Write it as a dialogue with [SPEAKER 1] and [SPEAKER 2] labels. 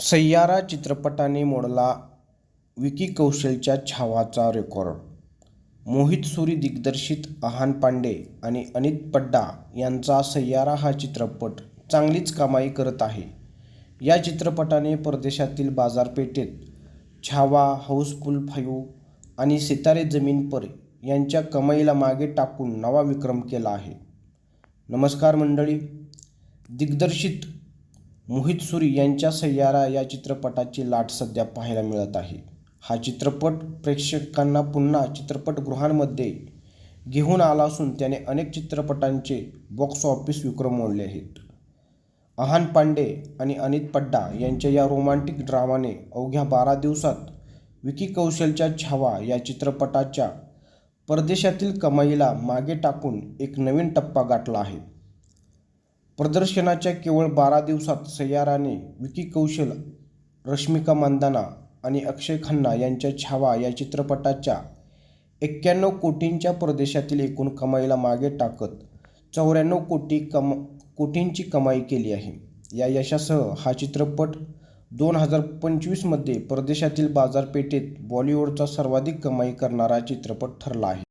[SPEAKER 1] सय्यारा चित्रपटाने मोडला विकी कौशलच्या छावाचा रेकॉर्ड मोहित सुरी दिग्दर्शित अहान पांडे आणि अनित पड्डा यांचा सय्यारा हा चित्रपट चांगलीच कमाई करत आहे. या चित्रपटाने परदेशातील बाजारपेठेत छावा हाऊसफुल फायू आणि सितारे जमीन पर यांच्या कमाईला मागे टाकून नवा विक्रम केला आहे. नमस्कार मंडळी. दिग्दर्शित मोहित सुरी यांच्या सय्यारा या चित्रपटाची लाट सध्या पाहायला मिळत आहे. हा चित्रपट प्रेक्षकांना पुन्हा चित्रपटगृहांमध्ये घेऊन आला असून त्याने अनेक चित्रपटांचे बॉक्स ऑफिस विक्रम मोडले आहेत. अहान पांडे आणि अनित पड्डा यांच्या या रोमांटिक ड्रामाने अवघ्या बारा दिवसात विकी कौशलच्या छावा या चित्रपटाच्या परदेशातील कमाईला मागे टाकून एक नवीन टप्पा गाठला आहे. प्रदर्शनाच्या केवळ बारा दिवसात सय्याराने विकी कौशल रश्मिका मंदाना आणि अक्षय खन्ना यांच्या छावा या चित्रपटाच्या एक्क्याण्णव कोटींच्या प्रदेशातील एकूण कमाईला मागे टाकत चौऱ्याण्णव कोटी कम कोटींची कमाई केली आहे. या यशासह हा चित्रपट दोन हजार पंचवीसमध्ये परदेशातील बाजारपेठेत बॉलिवूडचा सर्वाधिक कमाई करणारा चित्रपट ठरला आहे.